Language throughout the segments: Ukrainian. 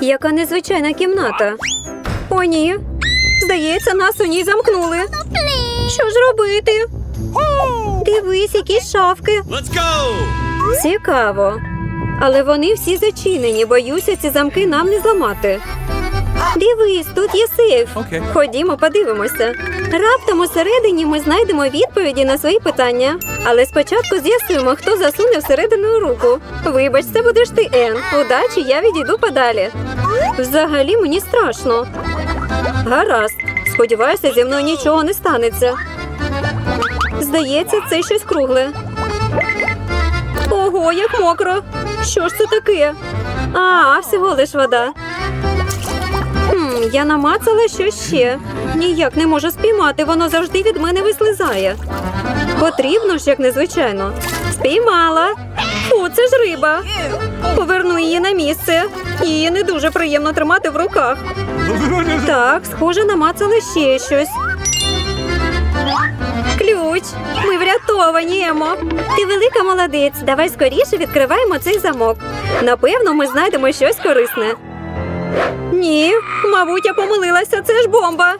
Яка незвичайна кімната. О, ні. Здається, нас у ній замкнули. Що ж робити? Дивись, які шафки. Цікаво. Але вони всі зачинені. Боюся, ці замки нам не зламати. Дивись, тут є сейф. Окей. Ходімо, подивимося. Раптом усередині ми знайдемо відповіді на свої питання. Але спочатку з'ясуємо, хто засуне всередину руку. Вибач, це будеш ти, Ен. Удачі, я відійду подалі. Взагалі мені страшно. Гаразд. Сподіваюся, зі мною нічого не станеться. Здається, це щось кругле. Ого, як мокро. Що ж це таке? А, всього лиш вода. Я намацала щось ще. Ніяк не можу спіймати, воно завжди від мене вислизає. Потрібно ж, як незвичайно. Спіймала. Фу, це ж риба. Поверну її на місце. Її не дуже приємно тримати в руках. Так, схоже, намацала ще щось. Ключ. Ми врятовані, Емо. Ти велика молодець. Давай скоріше відкриваємо цей замок. Напевно, ми знайдемо щось корисне. Ні, мабуть, я помилилася. Це ж бомба.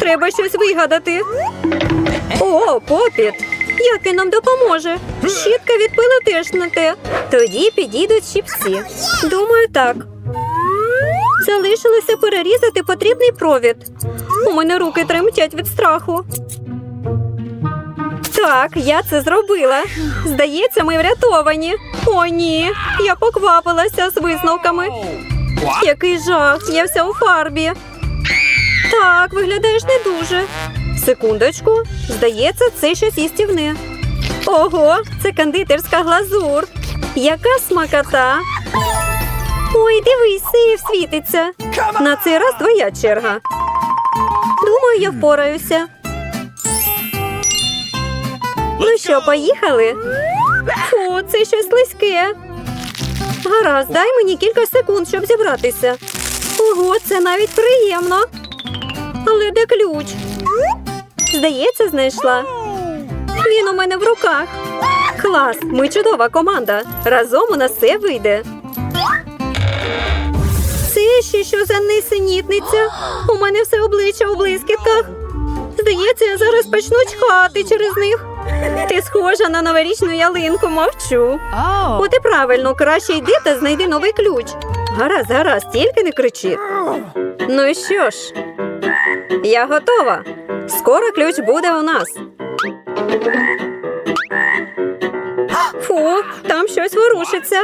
Треба щось вигадати. О, попіт. Як він нам допоможе? Щітка від пилу теж на те. Тоді підійдуть щипці. Думаю, так. Залишилося перерізати потрібний провід. У мене руки тремтять від страху. Так, я це зробила. Здається, ми врятовані. О, ні, я поквапилася з висновками. Який жах, я вся у фарбі. Так, виглядаєш не дуже. Секундочку, здається, це щось їстівне. Ого, це кондитерська глазур. Яка смакота. Ой, дивись, сейф світиться. На цей раз твоя черга. Думаю, я впораюся. Ну що, поїхали? Фу, це щось слизьке. Гаразд, дай мені кілька секунд, щоб зібратися. Ого, це навіть приємно. Але де ключ? Здається, знайшла. Він у мене в руках. Клас, ми чудова команда. Разом у нас все вийде. Це ще що за несенітниця? У мене все обличчя у блискітках. Здається, я зараз почну чхати через них. Ти схожа на новорічну ялинку, мовчу. Oh. От і правильно, краще йди та знайди новий ключ. Гаразд, гаразд, тільки не кричи. Ну і що ж, я готова. Скоро ключ буде у нас. Фу, там щось ворушиться.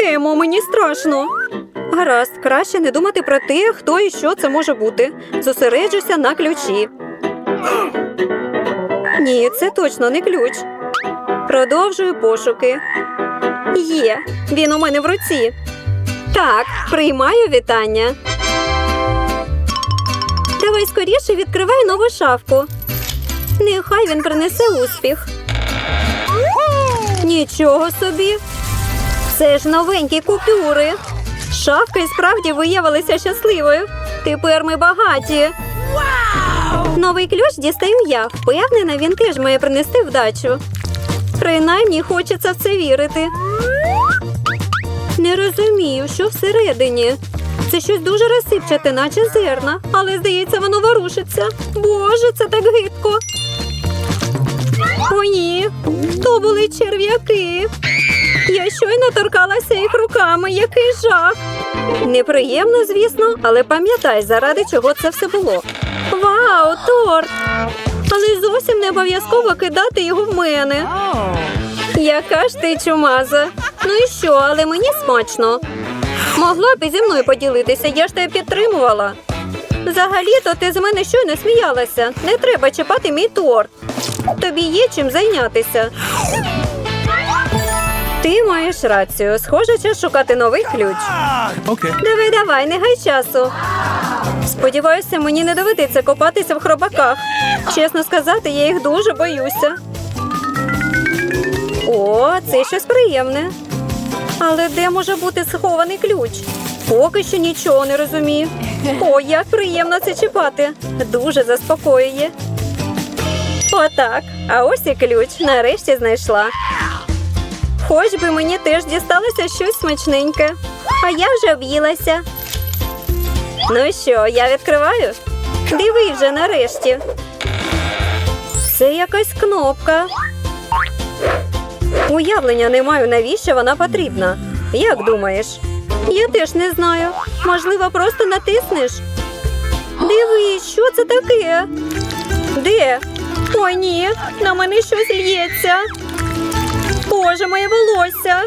Емо, мені страшно. Гаразд, краще не думати про те, хто і що це може бути. Зосереджуся на ключі. Ні, це точно не ключ. Продовжую пошуки. Є, він у мене в руці. Так, приймаю вітання. Давай скоріше відкривай нову шафку. Нехай він принесе успіх. Нічого собі. Це ж новенькі купюри. Шафка і справді виявилася щасливою. Тепер ми багаті. Новий ключ дістаю я. Впевнена, він теж має принести вдачу. Принаймні хочеться в це вірити. Не розумію, що всередині. Це щось дуже розсипчате, наче зерна, але здається, воно ворушиться. Боже, це так гидко. О, ні, то були черв'яки. Я щойно торкалася їх руками, який жах. Неприємно, звісно, але пам'ятай, заради чого це все було. Вау, торт! Але зовсім не обов'язково кидати його в мене. Яка ж ти чумаза? Ну і що, але мені смачно. Могла б і зі мною поділитися, я ж тебе підтримувала. Взагалі-то ти з мене щойно сміялася. Не треба чіпати мій торт. Тобі є чим зайнятися. Ти маєш рацію. Схоже, час шукати новий ключ. Okay. Давай, давай, не гай часу. Сподіваюся, мені не доведеться копатися в хробаках. Чесно сказати, я їх дуже боюся. О, це щось приємне. Але де може бути схований ключ? Поки що нічого не розумію. О, як приємно це чіпати. Дуже заспокоює. Отак. А ось і ключ. Нарешті знайшла. Хоч би мені теж дісталося щось смачненьке. А я вже об'їлася. Ну що, я відкриваю? Диви вже нарешті. Це якась кнопка. Уявлення не маю, навіщо вона потрібна. Як думаєш? Я теж не знаю. Можливо, просто натиснеш. Дивись, що це таке? Де? Ой, ні, на мене щось лється. Боже, моє волосся.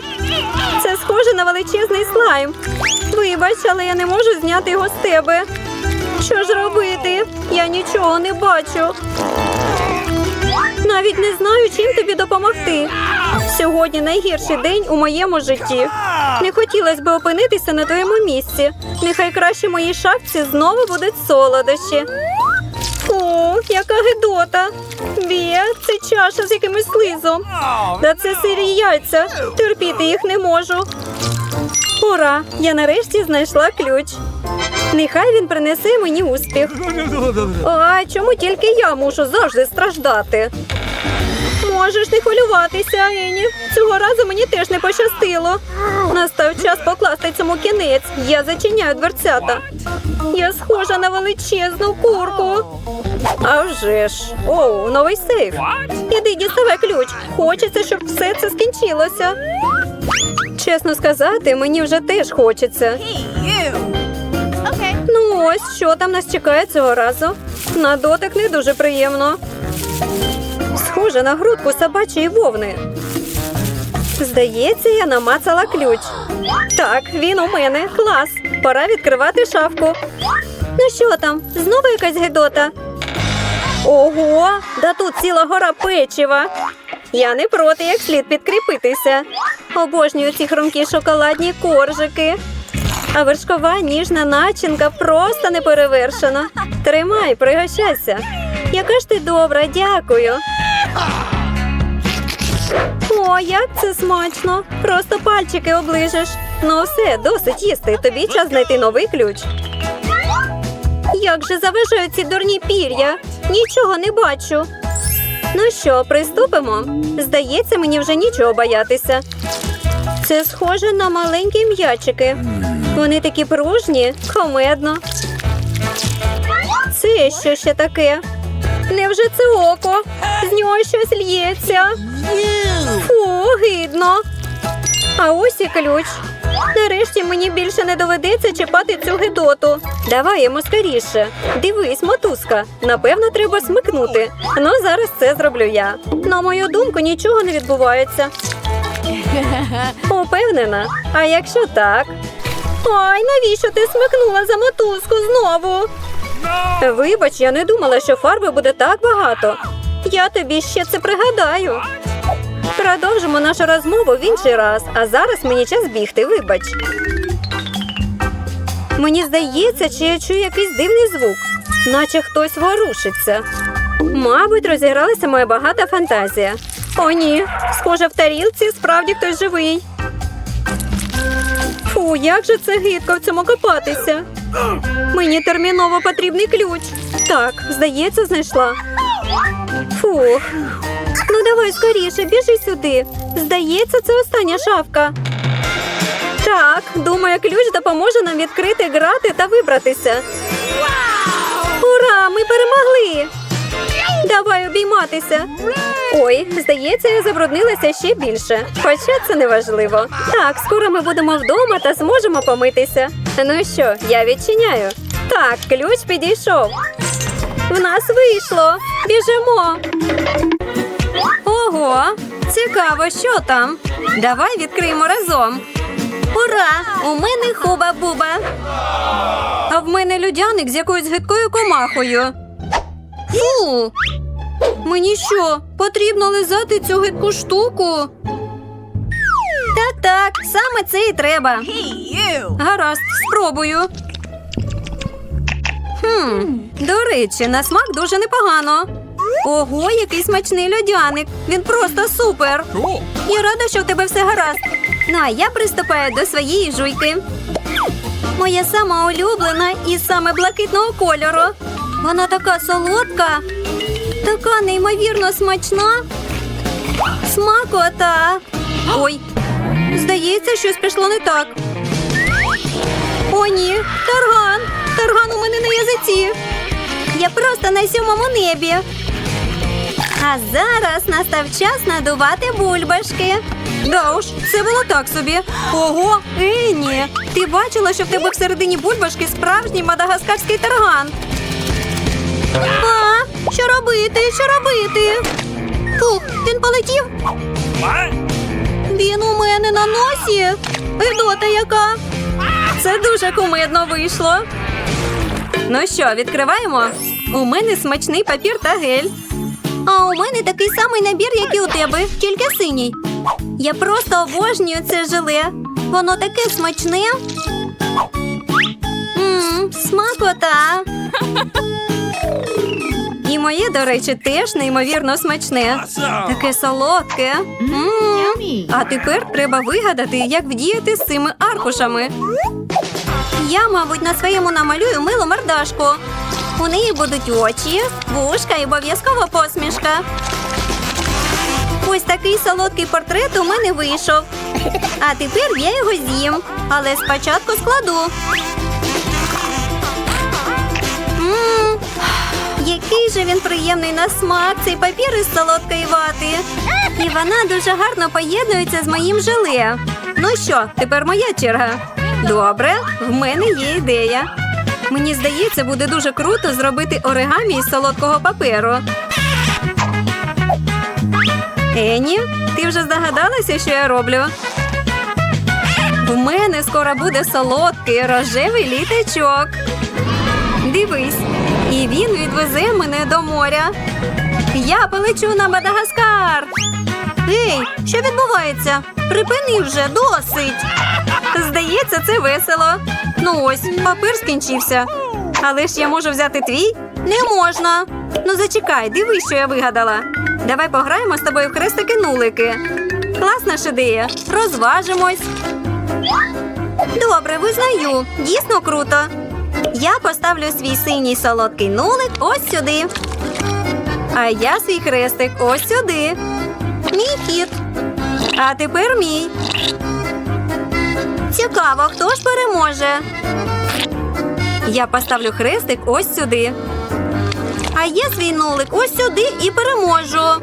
Це схоже на величезний слайм. Вибач, але я не можу зняти його з тебе. Що ж робити? Я нічого не бачу. Навіть не знаю, чим тобі допомогти. Сьогодні найгірший день у моєму житті. Не хотілося б опинитися на твоєму місці. Нехай краще моїй шапці знову будуть солодощі. О, яка гидота! Це чаша з якимось слизом. Та це сирі яйця. Терпіти їх не можу. Ура! Я нарешті знайшла ключ. Нехай він принесе мені успіх. А чому тільки я мушу завжди страждати? Можеш не хвилюватися, Ені. Цього разу мені теж не пощастило. Настав час покласти цьому кінець. Я зачиняю дверцята. Я схожа на величезну курку. А вже ж. Оу, новий сейф. Іди діставай ключ. Хочеться, щоб все це скінчилося. Чесно сказати, мені вже теж хочеться. Ну ось, що там нас чекає цього разу. На дотик не дуже приємно. Схоже на грудку собачої вовни. Здається, я намацала ключ. Так, він у мене. Клас. Пора відкривати шафку. Ну що там? Знову якась гидота? Ого, да тут ціла гора печива. Я не проти, як слід підкріпитися. Обожнюю ці хрумкі шоколадні коржики. А вершкова ніжна начинка просто не перевершена. Тримай, пригощайся. Яка ж ти добра, дякую. О, як це смачно! Просто пальчики оближеш. Ну все, досить їсти. Тобі час знайти новий ключ. Як же заважають ці дурні пір'я? Нічого не бачу. Ну що, приступимо? Здається, мені вже нічого боятися. Це схоже на маленькі м'ячики. Вони такі пружні, комедно. Це що ще таке? Невже це око? З нього щось лється. Фу, гидно. А ось і ключ. Нарешті мені більше не доведеться чіпати цю гидоту. Давай йому скоріше. Дивись, мотузка. Напевно, треба смикнути. Ну, зараз це зроблю я. На мою думку, нічого не відбувається. Упевнена. А якщо так? Ой, навіщо ти смикнула за мотузку знову? Вибач, я не думала, що фарби буде так багато. Я тобі ще це пригадаю. Продовжимо нашу розмову в інший раз, а зараз мені час бігти, вибач. Мені здається, чи я чую якийсь дивний звук, наче хтось ворушиться. Мабуть, розігралася моя багата фантазія. О, ні, схоже, в тарілці справді хтось живий. Фу, як же це гидко в цьому копатися. Мені терміново потрібний ключ. Так, здається, знайшла. Фух. Ну давай скоріше, біжи сюди. Здається, це остання шафка. Так, думаю, ключ допоможе нам відкрити грати та вибратися. Ура! Ми перемогли! Давай обійматися. Ой, здається, я забруднилася ще більше. Хоча це не важливо. Так, скоро ми будемо вдома та зможемо помитися. Ну що, я відчиняю. Так, ключ підійшов. В нас вийшло. Біжимо. Ого, цікаво, що там. Давай відкриємо разом. Ура! У мене хуба-буба. А в мене людяник з якоюсь гидкою комахою. Фу! Мені що, потрібно лизати цю гидку штуку? Так, так, саме це і треба. Гаразд, спробую. Хм, до речі, на смак дуже непогано. Ого, який смачний льодяник. Він просто супер. Я рада, що в тебе все гаразд. Ну, а я приступаю до своєї жуйки. Моя сама улюблена і саме блакитного кольору. Вона така солодка, така неймовірно смачна. Смакота. Ой, здається, щось пішло не так. О, ні, тарган! Тарган у мене на язиці. Я просто на сьомому небі. А зараз настав час надувати бульбашки. Да уж, це було так собі. Ого, Ені, ти бачила, що в тебе всередині бульбашки справжній мадагаскарський тарган. А, що робити? Що робити? Фух, він полетів. Він у мене на носі. Гидота яка. Це дуже кумедно вийшло. Ну що, відкриваємо? У мене смачний папір та гель. А у мене такий самий набір, як і у тебе, тільки синій. Я просто обожнюю це желе. Воно таке смачне. Смакота. Моє, до речі, теж неймовірно смачне. Таке солодке. М. А тепер треба вигадати, як вдіяти з цими аркушами. Я, мабуть, на своєму намалюю милу мордашку. У неї будуть очі, вушка і обов'язково посмішка. Ось такий солодкий портрет у мене вийшов. А тепер я його з'їм, але спочатку складу. Який же він приємний на смак, цей папір із солодкої вати. І вона дуже гарно поєднується з моїм желе. Ну що, тепер моя черга. Добре, в мене є ідея. Мені здається, буде дуже круто зробити оригамі із солодкого паперу. Ені, ти вже здогадалася, що я роблю? В мене скоро буде солодкий рожевий літачок. Дивись, і він відвезе мене до моря. Я полечу на Мадагаскар. Ей, що відбувається? Припини вже досить. Здається, це весело. Ну ось, папір скінчився. Але ж я можу взяти твій? Не можна. Ну зачекай, дивись, що я вигадала. Давай пограємо з тобою в хрестики-нулики. Класна ж ідея. Розважимось. Добре, визнаю. Дійсно круто. Я поставлю свій синій солодкий нулик ось сюди. А я свій хрестик ось сюди. Мій хід. А тепер мій. Цікаво, хто ж переможе. Я поставлю хрестик ось сюди. А я свій нулик ось сюди і переможу.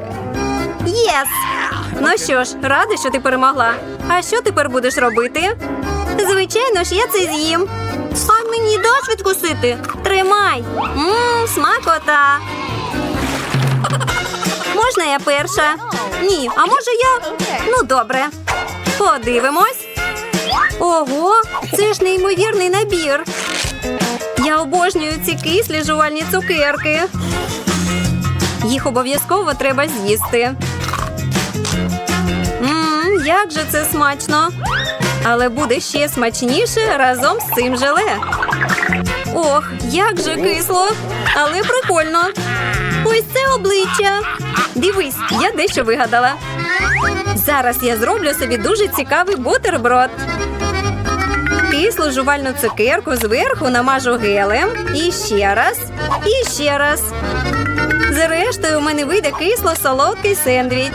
Єс! Ну що ж, рада, що ти перемогла. А що тепер будеш робити? Звичайно ж, я це з'їм. А відкусити? Тримай. Мм, смакота. Можна я перша? Ні, а може я? Ну, добре. Подивимось. Ого, це ж неймовірний набір. Я обожнюю ці кислі жувальні цукерки. Їх обов'язково треба з'їсти. Мм, як же це смачно. Але буде ще смачніше разом з цим желе. Ох, як же кисло, але прикольно. Ось це обличчя. Дивись, я дещо вигадала. Зараз я зроблю собі дуже цікавий бутерброд. Кислу жувальну цукерку зверху намажу гелем. І ще раз, і ще раз. Зрештою, у мене вийде кисло-солодкий сендвіч.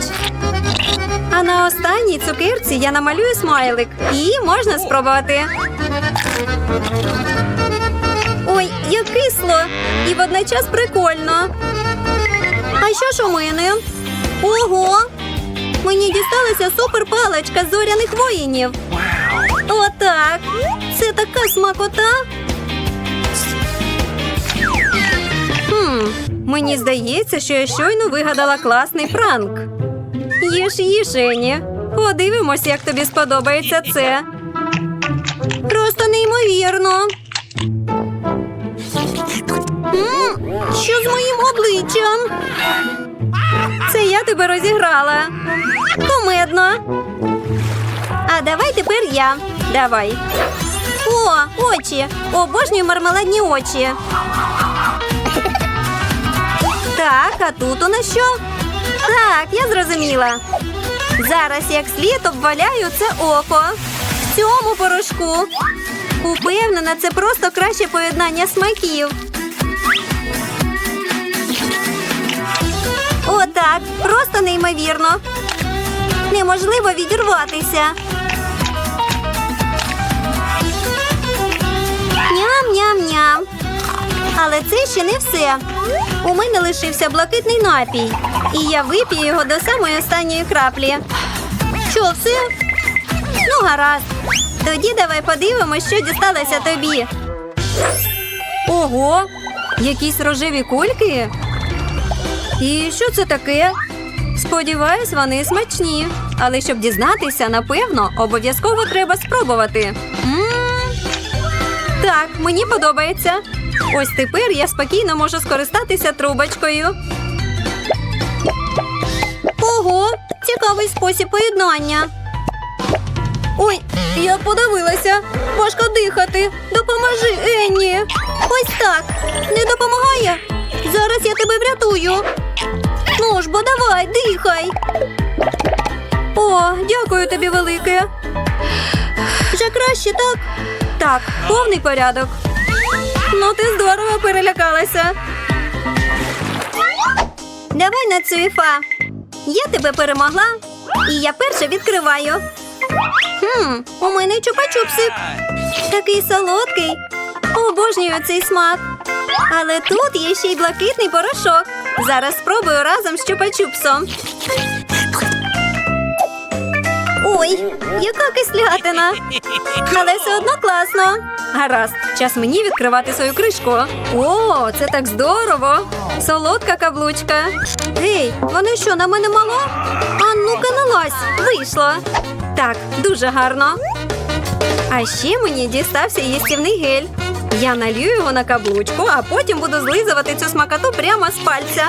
А на останній цукерці я намалюю смайлик. І можна спробувати. Ой, як кисло! І водночас прикольно. А що ж у мене? Ого! Мені дісталася суперпаличка зоряних воїнів. Отак. Це така смакота. Хм, мені здається, що я щойно вигадала класний пранк. Їж, їж, Ені. Подивимось, як тобі сподобається це. Просто неймовірно. М, що з моїм обличчям? Це я тебе розіграла. Кумедно. А давай тепер я. Давай. О, очі. Обожнюю мармеладні очі. Так, а тут у нас що? Так, я зрозуміла. Зараз як слід обваляю це око. В цьому порошку. Упевнена, це просто краще поєднання смаків. Отак, просто неймовірно. Неможливо відірватися. Але це ще не все. У мене лишився блакитний напій, і я вип'ю його до самої останньої краплі. Що, все? Ну, гаразд. Тоді давай подивимось, що дісталося тобі. Ого, якісь рожеві кульки. І що це таке? Сподіваюсь, вони смачні. Але щоб дізнатися, напевно, обов'язково треба спробувати. м Так, мені подобається. Ось тепер я спокійно можу скористатися трубочкою. Ого, цікавий спосіб поєднання. Ой, я подавилася. Важко дихати. Допоможи, Енні. Ось так. Не допомагає. Зараз я тебе врятую. Ну ж, бо давай, дихай. О, дякую тобі велике. Вже краще, так? Так, повний порядок. Ну, ти здорово перелякалася. Давай на цю. Я тебе перемогла, і я перша відкриваю. Хм, у мене чупа-чупсик. Такий солодкий. Обожнюю цей смак. Але тут є ще й блакитний порошок. Зараз спробую разом з чупа-чупсом. Ой, яка кислятина. Але все одно класно. Гаразд, час мені відкривати свою кришку. О, це так здорово. Солодка каблучка. Гей, вони що, на мене мало? А ну-ка налазь. Вийшло. Так, дуже гарно. А ще мені дістався їстівний гель. Я налью його на каблучку, а потім буду злизувати цю смакоту прямо з пальця.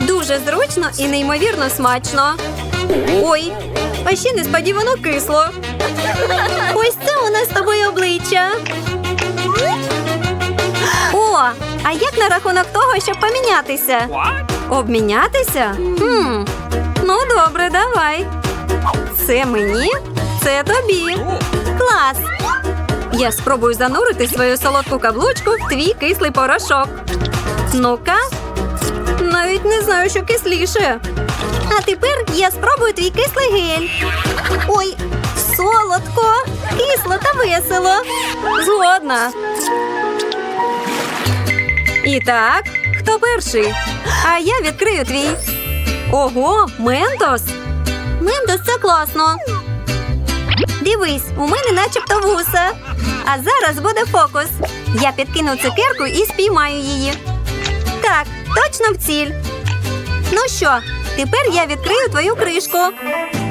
Дуже зручно і неймовірно смачно. Ой, а ще несподівано кисло. Ось це у нас з тобою обличчя. О, а як на рахунок того, щоб помінятися? Обмінятися? Хм, ну добре, давай. Це мені, це тобі. Клас. Я спробую занурити свою солодку каблучку в твій кислий порошок. Ну-ка, навіть не знаю, що кисліше. А тепер я спробую твій кислий гель. Ой, солодко, кисло та весело. Згодна. І так, хто перший? А я відкрию твій. Ого, ментос. Ментос це класно. Дивись, у мене начебто вуса. А зараз буде фокус. Я підкину цукерку і спіймаю її. Так, точно в ціль. Ну що, тепер я відкрию твою кришку.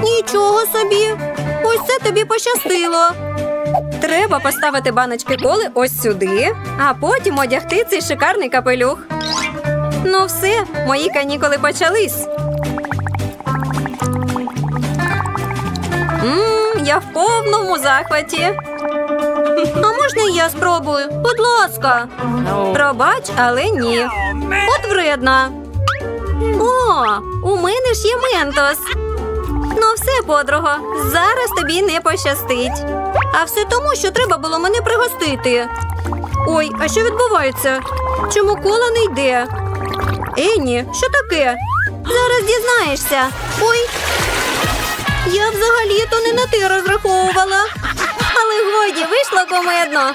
Нічого собі. Ось це тобі пощастило. Треба поставити баночки коли ось сюди, а потім одягти цей шикарний капелюх. Ну все, мої канікули почались. Мм, я в повному захваті. А можна я спробую? Будь ласка. Пробач, але ні. От вредна. О, у мене ж є ментос. Ну все, подруго, зараз тобі не пощастить. А все тому, що треба було мене пригостити. Ой, а що відбувається? Чому кола не йде? Енні, що таке? Зараз дізнаєшся. Ой, я взагалі-то не на ти розраховувала. Але годі вийшло комедно.